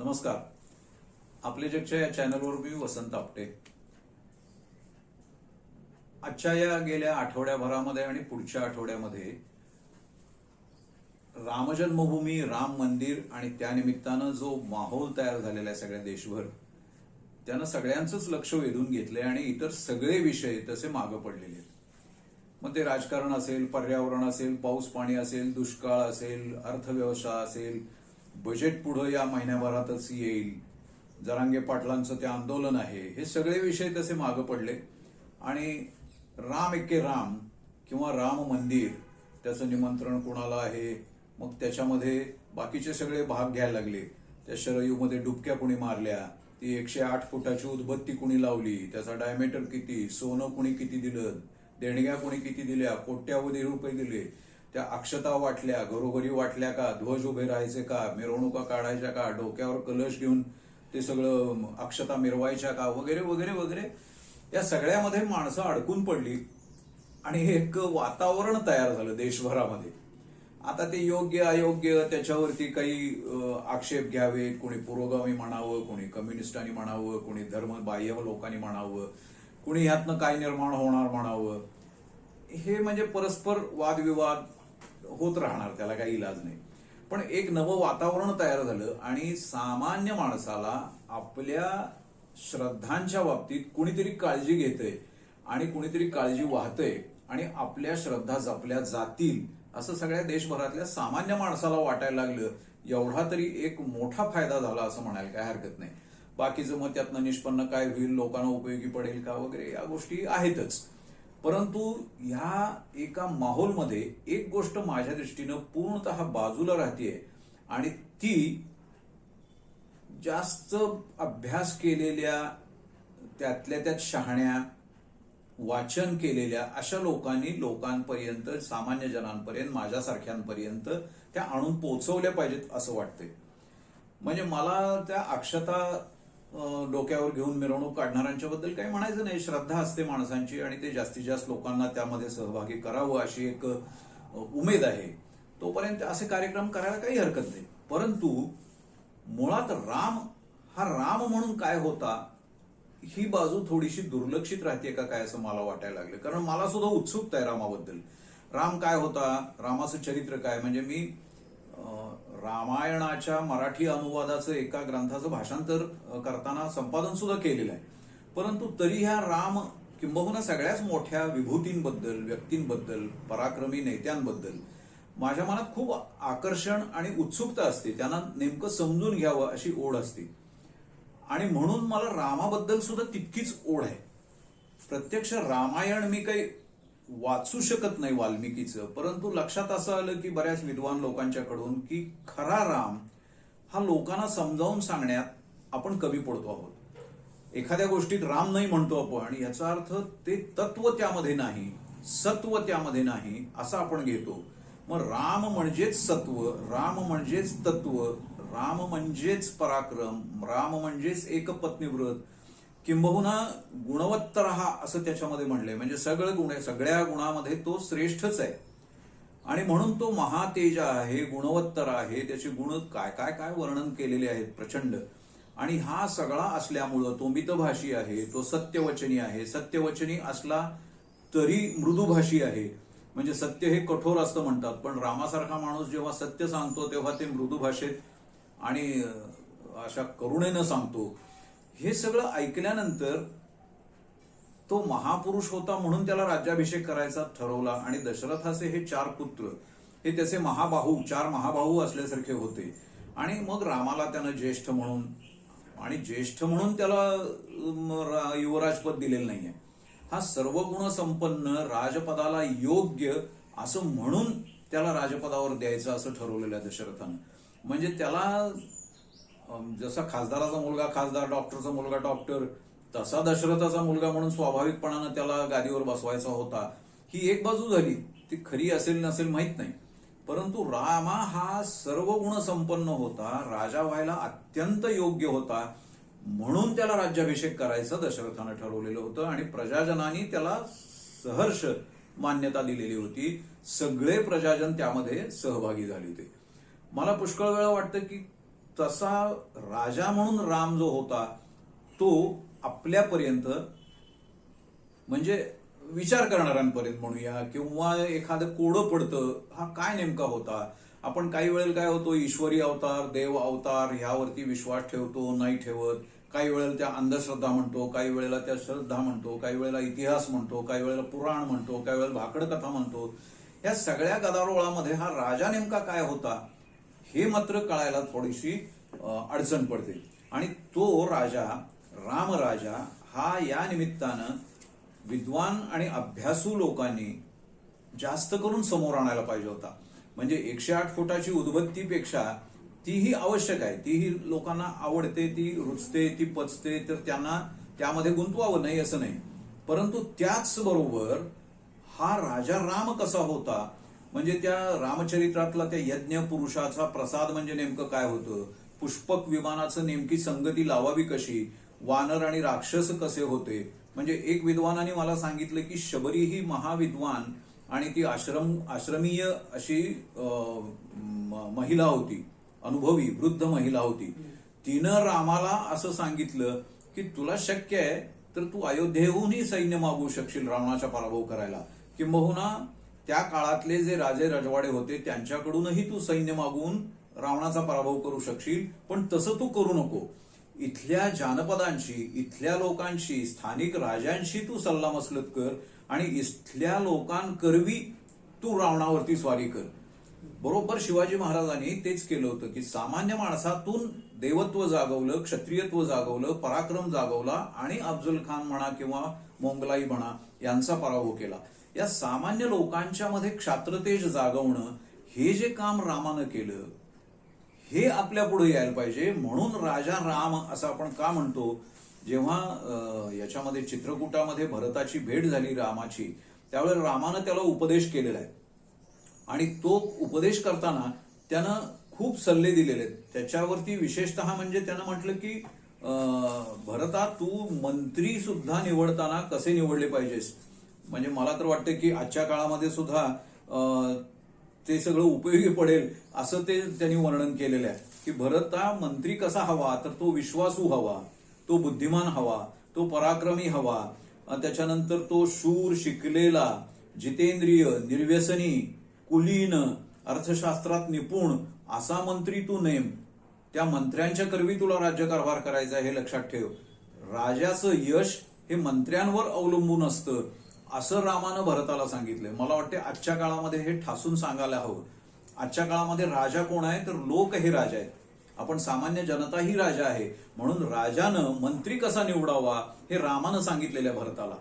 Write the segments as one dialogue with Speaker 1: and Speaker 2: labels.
Speaker 1: नमस्कार. आपले जगच्या या चॅनलवर मी वसंत आपटे. आजच्या या गेल्या आठवड्याभरामध्ये आणि पुढच्या आठवड्यामध्ये रामजन्मभूमी राम मंदिर आणि त्यानिमित्तानं जो माहोल तयार झालेला आहे सगळ्या देशभर त्यानं सगळ्यांचंच लक्ष वेधून घेतलंय आणि इतर सगळे विषय तसे मागं पडलेले आहेत. मग ते राजकारण असेल पर्यावरण असेल पाऊस पाणी असेल दुष्काळ असेल अर्थव्यवस्था असेल बजेट पुढं या महिन्याभरातच येईल. जरांगे पाटलांचं ते आंदोलन आहे. हे सगळे विषय तसे मागं पडले. आणि राम एके राम किंवा राम मंदिर त्याचं निमंत्रण कोणाला आहे? मग त्याच्यामध्ये बाकीचे सगळे भाग घ्यायला लागले. त्या शरयूमध्ये डुबक्या कुणी मारल्या? ती एकशे आठ फुटाची उदबत्ती कुणी लावली? त्याचा डायमीटर किती? सोनं कुणी किती दिलं? देणग्या कुणी किती दिल्या? कोट्यावधी रुपये दिले? त्या अक्षता वाटल्या घरोघरी वाटल्या का? ध्वज उभे राहायचे का? मिरवणुका काढायच्या का? डोक्यावर कलश घेऊन ते सगळं अक्षता मिरवायच्या का? वगैरे वगैरे वगैरे. या सगळ्यामध्ये माणसं अडकून पडली आणि एक वातावरण तयार झालं देशभरामध्ये. आता ते योग्य अयोग्य त्याच्यावरती काही आक्षेप घ्यावे कोणी पुरोगामी म्हणावं कोणी कम्युनिस्टांनी म्हणावं कोणी धर्मबाह्य लोकांनी म्हणावं कुणी यातनं काय निर्माण होणार म्हणावं. हे म्हणजे परस्पर वादविवाद होत राहणार त्याला काही इलाज नाही. पण एक नवं वातावरण तयार झालं आणि सामान्य माणसाला आपल्या श्रद्धांच्या बाबतीत कुणीतरी काळजी घेतंय आणि कुणीतरी काळजी वाहतंय आणि आपल्या श्रद्धा जपल्या जातील असं सगळ्या देशभरातल्या सामान्य माणसाला वाटायला लागलं. एवढा तरी एक मोठा फायदा झाला असं म्हणायला काय हरकत नाही. बाकीचं मग त्यातनं निष्पन्न काय होईल लोकांना उपयोगी पडेल का वगैरे या गोष्टी आहेतच. परंतु ह्या एका माहोलमध्ये एक गोष्ट माझ्या दृष्टीनं पूर्णतः बाजूला राहतेय आणि ती जास्त अभ्यास केलेल्या त्यातल्या त्यात शहाण्या वाचन केलेल्या अशा लोकांनी लोकांपर्यंत सामान्य जनांपर्यंत माझ्यासारख्यांपर्यंत त्या आणून पोचवल्या पाहिजेत असं वाटतंय. म्हणजे मला त्या अक्षता डोक्यावर घेऊन मिरवणूक काढणाऱ्यांच्याबद्दल काही म्हणायचं नाही. श्रद्धा असते माणसांची आणि ते जास्तीत जास्त लोकांना त्यामध्ये सहभागी करावं अशी एक उमेद आहे. तोपर्यंत असे कार्यक्रम करायला काही हरकत नाही. परंतु मुळात राम हा राम म्हणून काय होता ही बाजू थोडीशी दुर्लक्षित राहते का काय असं मला वाटायला लागलं. कारण मला सुद्धा उत्सुकता आहे रामाबद्दल. राम काय होता? रामाचं चरित्र काय? म्हणजे मी रामायणाच्या मराठी अनुवादाचं एका ग्रंथाचं भाषांतर करताना संपादन सुद्धा केलेलं आहे. परंतु तरी ह्या राम किंबहुना सगळ्याच मोठ्या विभूतींबद्दल व्यक्तींबद्दल पराक्रमी नेत्यांबद्दल माझ्या मनात खूप आकर्षण आणि उत्सुकता असते. त्यांना नेमकं समजून घ्यावं अशी ओढ असते. आणि म्हणून मला रामाबद्दल सुद्धा तितकीच ओढ आहे. प्रत्यक्ष रामायण मी काही वाचू शकत नाही वाल्मिकीचं. परंतु लक्षात असं आलं की बऱ्याच विद्वान लोकांच्याकडून की खरा राम हा लोकांना समजावून सांगण्यात आपण कमी पडतो आहोत. एखाद्या गोष्टीत राम नाही म्हणतो आपण याचा अर्थ ते तत्व त्यामध्ये नाही सत्व त्यामध्ये नाही असं आपण घेतो. मग राम म्हणजेच सत्व राम म्हणजेच तत्व राम म्हणजेच पराक्रम राम म्हणजेच एकपत्नीव्रत किंबहुना गुणवत्तर हा असं त्याच्यामध्ये म्हणलंय. म्हणजे सगळं गुण आहे सगळ्या गुणामध्ये तो श्रेष्ठच आहे. आणि म्हणून तो महातेज आहे गुणवत्तर आहे. त्याचे गुण काय काय काय वर्णन केलेले आहेत प्रचंड. आणि हा सगळा असल्यामुळं तो मितभाषी आहे तो सत्यवचनी आहे. सत्यवचनी असला तरी मृदुभाषी आहे. म्हणजे सत्य हे कठोर असतं म्हणतात. पण रामासारखा माणूस जेव्हा सत्य सांगतो तेव्हा ते मृदू भाषेत आणि अशा करुणेनं सांगतो. हे सगळं ऐकल्यानंतर तो महापुरुष होता म्हणून त्याला राज्याभिषेक करायचा ठरवला. आणि दशरथाचे हे चार पुत्र हे त्याचे महाबाहू चार महाबाहू असल्यासारखे होते. आणि मग रामाला त्यानं ज्येष्ठ म्हणून आणि ज्येष्ठ म्हणून त्याला रा- युवराजपद दिलेलं नाहीये. हा सर्व गुणसंपन्न राजपदाला योग्य असं म्हणून त्याला राजपदावर द्यायचं असं ठरवलेलं आहे दशरथानं. म्हणजे त्याला जसा खासदाराचा मुलगा खासदार डॉक्टरचा मुलगा डॉक्टर तसा दशरथाचा मुलगा म्हणून स्वाभाविकपणानं त्याला गादीवर बसवायचा होता. ही एक बाजू झाली. ती खरी असेल नसेल माहीत नाही. परंतु रामा हा सर्व गुण संपन्न होता राजा व्हायला अत्यंत योग्य होता. म्हणून त्याला राज्याभिषेक करायचं दशरथानं ठरवलेलं होतं आणि प्रजाजनांनी त्याला सहर्ष मान्यता दिलेली होती. सगळे प्रजाजन त्यामध्ये सहभागी झाले होते. मला पुष्कळ वेळा वाटतं की तसा राजा म्हणून राम जो होता तो आपल्यापर्यंत म्हणजे विचार करणाऱ्यांपर्यंत म्हणूया किंवा एखादं कोडं पडतं हा काय नेमका होता? आपण काही वेळेला काय होतो ईश्वरी अवतार देव अवतार ह्यावरती विश्वास ठेवतो नाही ठेवत. काही वेळेला त्या अंधश्रद्धा म्हणतो काही वेळेला त्या श्रद्धा म्हणतो काही वेळेला इतिहास म्हणतो काही वेळेला पुराण म्हणतो काही वेळेला भाकड कथा म्हणतो. या सगळ्या गदारोळामध्ये हा राजा नेमका काय होता? हे मात्र कळायला थोडीशी अडचण पडते. आणि तो राजा रामराजा हा या निमित्तानं विद्वान आणि अभ्यासू लोकांनी जास्त करून समोर आणायला पाहिजे होता. म्हणजे एकशे आठ फुटाची उद्बत्तीपेक्षा तीही आवश्यक आहे. तीही लोकांना आवडते ती रुचते ती पचते तर त्यांना त्यामध्ये गुंतवावं नाही असं नाही. परंतु त्याच बरोबर हा राजा राम कसा होता म्हणजे त्या रामचरित्रातला त्या यज्ञ पुरुषाचा प्रसाद म्हणजे नेमकं काय होतं? पुष्पक विमानाचं नेमकी संगती लावावी कशी? वानर आणि राक्षस कसे होते? म्हणजे एक विद्वानाने मला सांगितलं की शबरी ही महाविद्वान आणि ती आश्रम आश्रमीय अशी महिला होती. अनुभवी वृद्ध महिला होती. तिनं रामाला असं सांगितलं की तुला शक्य आहे तर तू अयोध्येहूनही सैन्य मागवू शकशील रावणाचा पराभव करायला. किंबहुना त्या काळातले जे राजे रजवाडे होते त्यांच्याकडूनही तू सैन्य मागून रावणाचा पराभव करू शकशील पण तसं तू करू नको. इथल्या जानपदांशी इथल्या लोकांशी स्थानिक राजांशी तू सल्लामसलत कर आणि इथल्या लोकांकरवी तू रावणावरती स्वारी कर. बरोबर शिवाजी महाराजांनी तेच केलं होतं की सामान्य माणसातून देवत्व जागवलं क्षत्रियत्व जागवलं पराक्रम जागवला आणि अफजल खान म्हणा किंवा मोंगलाई म्हणा यांचा पराभव केला. या सामान्य लोकांच्या मध्ये क्षात्रतेज जागवणं हे जे काम रामानं केलं हे आपल्या पुढे यायला पाहिजे. म्हणून राजा राम असं आपण का म्हणतो? जेव्हा याच्यामध्ये चित्रकूटामध्ये भरताची भेट झाली रामाची त्यावेळेला रामानं त्याला उपदेश केलेला आहे. आणि तो उपदेश करताना त्यानं खूप सल्ले दिलेले आहेत. त्याच्यावरती विशेषतः म्हणजे त्यानं म्हटलं की अं, भरता तू मंत्री सुद्धा निवडताना कसे निवडले पाहिजेस? म्हणजे मला तर वाटतं की आजच्या काळामध्ये सुद्धा ते सगळं उपयोगी पडेल असं ते त्यांनी वर्णन केलेलं आहे. की भरता मंत्री कसा हवा तर तो विश्वासू हवा तो बुद्धिमान हवा तो पराक्रमी हवा. त्याच्यानंतर तो शूर शिकलेला जितेंद्रिय निर्व्यसनी कुलीन अर्थशास्त्रात निपुण असा मंत्री तू नेम. त्या मंत्र्यांच्या करवी तुला राज्यकारभार करायचा आहे हे लक्षात ठेव. राजाचं यश हे मंत्र्यांवर अवलंबून असतं. असं रामानं भरताला सांगितलंय. मला वाटते आजच्या काळामध्ये हे ठासून सांगायला हवं. आजच्या काळामध्ये राजा कोण आहे? तर लोक हे राजा आहेत. आपण सामान्य जनता ही राजा आहे. म्हणून राजानं मंत्री कसा निवडावा हे रामानं सांगितलेल्या भरताला.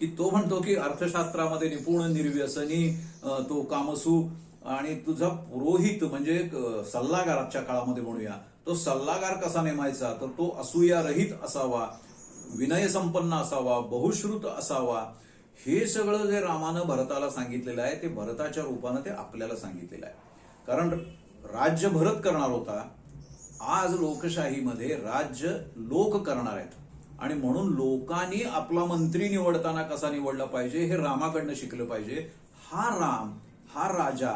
Speaker 1: की तो म्हणतो की अर्थशास्त्रामध्ये निपुण निर्व्यसनी तो कामसू. आणि तुझा पुरोहित म्हणजे सल्लागार आजच्या काळामध्ये म्हणूया. तो सल्लागार कसा नेमायचा? तर तो असूयारहित असावा. विनय संपन्न असावा. बहुश्रुत असावा. हे सगळं जे रामानं भरताला सांगितलेलं आहे ते भरताच्या रूपानं ते आपल्याला सांगितलेलं आहे. कारण राज्य भरत करणार होता आज लोकशाहीमध्ये राज्य लोक करणार आहेत. आणि म्हणून लोकांनी आपला मंत्री निवडताना कसा निवडला पाहिजे हे रामाकडनं शिकलं पाहिजे. हा राम हा राजा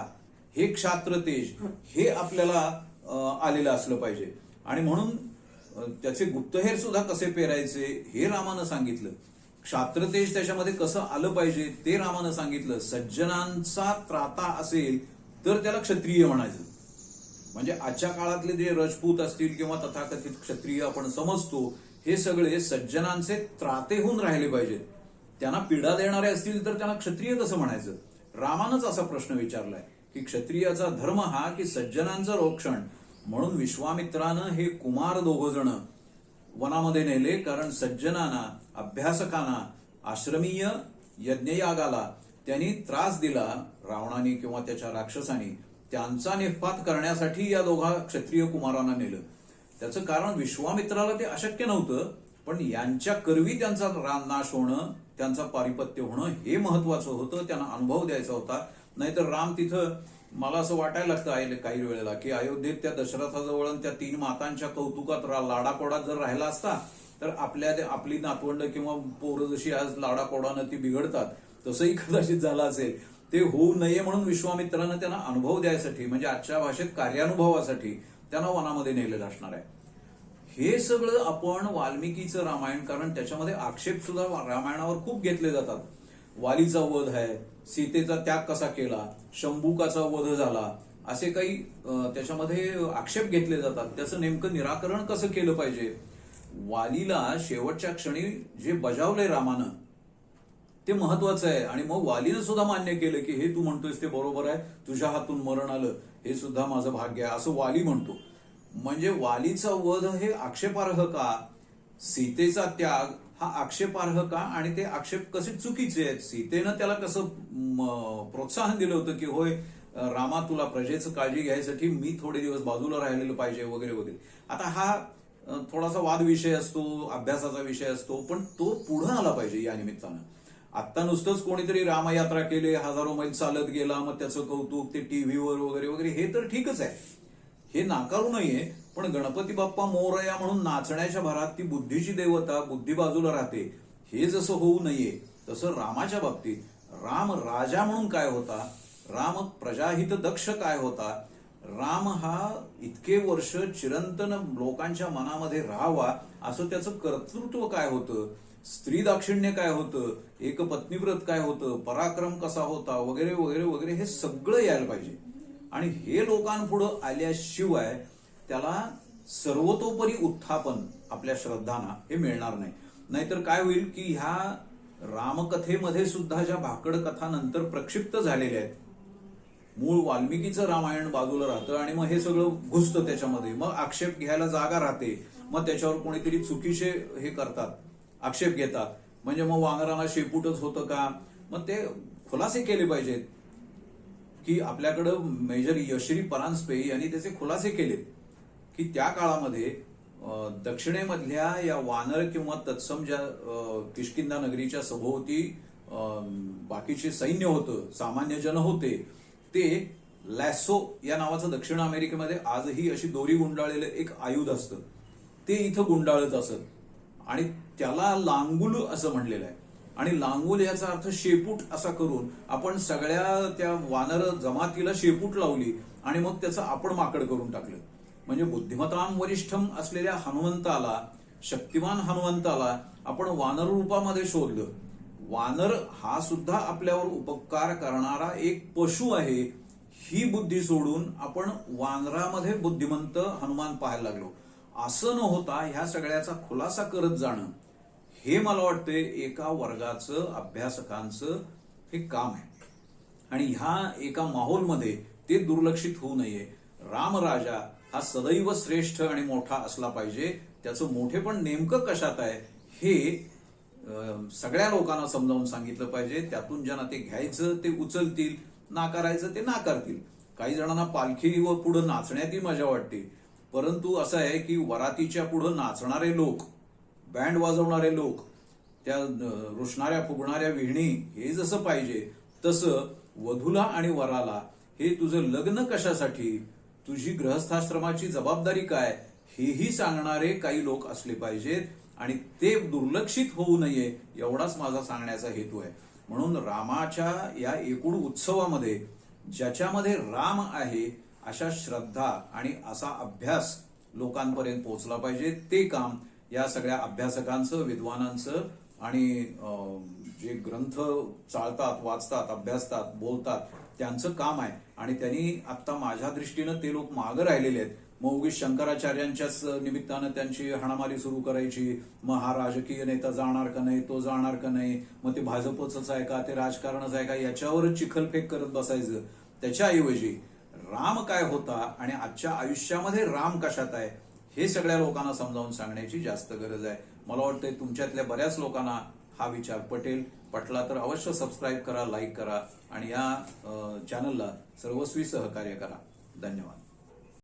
Speaker 1: हे क्षात्रतेज हे आपल्याला आलेलं असलं पाहिजे. आणि म्हणून त्याचे गुप्तहेर सुद्धा कसे पेरायचे हे रामानं सांगितलं. क्षात्रतेज त्याच्यामध्ये कसं आलं पाहिजे ते रामानं सांगितलं. सज्जनांचा त्राता असेल तर त्याला क्षत्रिय म्हणायचं. म्हणजे आजच्या काळातले जे राजपूत असतील किंवा तथाकथित क्षत्रिय आपण समजतो हे सगळे सज्जनांचे त्राते होऊन राहिले पाहिजेत. त्यांना पीडा देणारे असतील तर त्यांना क्षत्रिय कसं म्हणायचं? रामानंच असा प्रश्न विचारलाय की क्षत्रियाचा धर्म हा की सज्जनांचं रोक्षण. म्हणून विश्वामित्रानं हे कुमार दोघ जण वनामध्ये नेले कारण सज्जनांना अभ्यासकांना आश्रमीय यज्ञयागाला त्यांनी त्रास दिला. रावणाने किंवा त्याच्या राक्षसाने त्यांचा निफात करण्यासाठी या दोघा क्षत्रिय कुमारांना नेलं. त्याचं कारण विश्वामित्राला ते अशक्य नव्हतं पण यांच्या करवी त्यांचा रा- नाश होणं त्यांचा पारिपत्य होणं हे महत्वाचं होतं त्यांना अनुभव द्यायचा होता. नाहीतर राम तिथं मला असं वाटायला लागतं आईने काही वेळेला की अयोध्येत त्या दशरथाजवळ आणि त्या तीन मातांच्या कौतुकात रा- लाडाकोडात जर राहिला असता तर आपल्या आपली नातवंड किंवा पोरं जशी आज लाडाकोडानं ती बिघडतात तसंही कदाचित झालं असेल. ते होऊ नये म्हणून विश्वामित्रानं त्यांना अनुभव द्यायसाठी म्हणजे आजच्या भाषेत कार्यानुभवासाठी त्यांना वनामध्ये नेलेलं असणार आहे. हे सगळं आपण वाल्मिकीचं रामायण कारण त्याच्यामध्ये आक्षेप सुद्धा रामायणावर खूप घेतले जातात. वालीचा वध आहे सीतेचा त्याग कसा केला शंभुकाचा वध झाला असे काही त्याच्यामध्ये आक्षेप घेतले जातात. त्याचं नेमकं निराकरण कसं केलं पाहिजे? वालीला शेवटच्या क्षणी जे बजावलंय रामानं ते महत्वाचं आहे. आणि मग वालीनं सुद्धा मान्य केलं की हे तू म्हणतोयस ते बरोबर आहे. तुझ्या हातून मरण आलं. हे सुद्धा माझं भाग्य आहे. असं वाली म्हणतो. म्हणजे वालीचा वध हे आक्षेपार्ह का? सीतेचा त्याग हा आक्षेपार्ह का? आणि ते आक्षेप कसे चुकीचे आहेत? सीतेनं त्याला कसं प्रोत्साहन दिलं होतं की होय रामा तुला प्रजेचं काळजी घ्यायसाठी मी थोडे दिवस बाजूला राहिलेलं पाहिजे वगैरे वगैरे. आता हा थोडासा वाद विषय असतो अभ्यासाचा विषय असतो पण तो पुढं आला पाहिजे या निमित्तानं. आत्ता नुसतंच कोणीतरी रामयात्रा केली हजारो मैल चालत गेला मग त्याचं कौतुक ते टीव्हीवर वगैरे वगैरे हे तर ठीकच आहे. हे नाकारू नाहीये पण गणपती बाप्पा मोरया म्हणून नाचण्याच्या भरात ती बुद्धीची देवता बुद्धी बाजूला राहते. हे जसं होऊ नये तसं रामाच्या बाबतीत. राम राजा म्हणून काय होता? राम प्रजाहित दक्ष काय होता? राम हा इतके वर्ष चिरंतन लोकांच्या मनामध्ये राहावा असं त्याचं कर्तृत्व काय होतं? स्त्री दाक्षिण्य काय होतं? एक पत्नीव्रत काय होतं? पराक्रम कसा होता? वगैरे वगैरे वगैरे हे सगळं यायला पाहिजे. आणि हे लोकांपुढं आल्याशिवाय त्याला सर्वतोपरी उत्थापन आपल्या श्रद्धांना हे मिळणार नाही. नाहीतर काय होईल की ह्या रामकथेमध्ये सुद्धा ज्या भाकड कथा नंतर प्रक्षिप्त झालेल्या आहेत मूळ वाल्मिकीचं रामायण बाजूला राहतं आणि मग हे सगळं घुसतं त्याच्यामध्ये. मग आक्षेप घ्यायला जागा राहते. मग त्याच्यावर कोणीतरी चुकीचे हे करतात आक्षेप घेतात. म्हणजे मग वांगराला शेपूटच होतं का? मग ते खुलासे केले पाहिजेत. की आपल्याकडं मेजर यश्री परांजपे यांनी त्याचे खुलासे केलेत. की त्या काळामध्ये दक्षिणेमधल्या या वानर किंवा तत्सम ज्या किशकिंदा नगरीच्या सभोवती अं, बाकीचे सैन्य होतं सामान्य जन होते ते लॅसो या नावाचं दक्षिण अमेरिकेमध्ये आजही अशी दोरी गुंडाळलेलं एक आयुध असतं. ते इथं गुंडाळत असत. आणि त्याला लांगुल असं म्हणलेलं आहे. आणि लांगुल याचा अर्थ शेपूट असा करून आपण सगळ्या त्या वानर जमातीला शेपूट लावली आणि मग त्याचं आपण माकड करून टाकलं. म्हणजे बुद्धिमताम वरिष्ठम असलेल्या हनुमंताला शक्तिमान हनुमंताला आपण वानर रूपामध्ये शोधलं. वानर हा सुद्धा आपल्यावर उपकार करणारा एक पशु आहे. ही बुद्धी सोडून आपण वानरामध्ये बुद्धिमंत हनुमान पाहायला लागलो. असं न होता ह्या सगळ्याचा खुलासा करत जाणं हे मला वाटते एका वर्गाचं अभ्यासकांचं हे काम आहे. आणि ह्या एका माहोलमध्ये ते दुर्लक्षित होऊ नये. रामराजा हा सदैव श्रेष्ठ आणि मोठा असला पाहिजे. त्याचं मोठेपण नेमकं कशात आहे हे सगळ्या लोकांना समजावून सांगितलं पाहिजे. त्यातून ज्यांना ते घ्यायचं ते उचलतील नाकारायचं ते नाकारतील. काही जणांना पालखी व पुढे नाचण्यातही मजा वाटते. परंतु असं आहे की वरातीच्या पुढे नाचणारे लोक बँड वाजवणारे लोक त्या अं, रुसणाऱ्या फुगणाऱ्या विहिणी हे जसं पाहिजे तसं वधूला आणि वराला हे तुझं लग्न कशासाठी? तुझी ग्रहस्थाश्रमाची जबाबदारी काय? हेही सांगणारे काही लोक असले पाहिजेत आणि ते दुर्लक्षित होऊ नये एवढाच माझा सांगण्याचा हेतू आहे. म्हणून रामाच्या या एकूण उत्सवामध्ये ज्याच्यामध्ये राम आहे अशा श्रद्धा आणि असा अभ्यास लोकांपर्यंत पोहोचला पाहिजे. ते काम या सगळ्या अभ्यासकांचं विद्वानांचं आणि जे ग्रंथ चालतात वाचतात अभ्यासतात बोलतात त्यांचं काम आहे. आणि त्यांनी आता माझ्या दृष्टीनं ते लोक मागं राहिलेले आहेत. मग उगीच शंकराचार्यांच्याच निमित्तानं त्यांची हाणामारी सुरू करायची. मग हा राजकीय नेता जाणार का नाही तो जाणार का नाही? मग ते भाजपचंच आहे का ते राजकारणच आहे का? याच्यावरच चिखलफेक करत बसायचं. त्याच्याऐवजी राम काय होता आणि आजच्या आयुष्यामध्ये राम कशात आहे हे सगळ्या लोकांना समजावून सांगण्याची जास्त गरज आहे. मला वाटतंय तुमच्यातल्या बऱ्याच लोकांना हा विचार पटेल. पटला तर अवश्य सबस्क्राईब करा लाईक करा आणि या चॅनलला सर्वस्वी सहकार्य करा. धन्यवाद.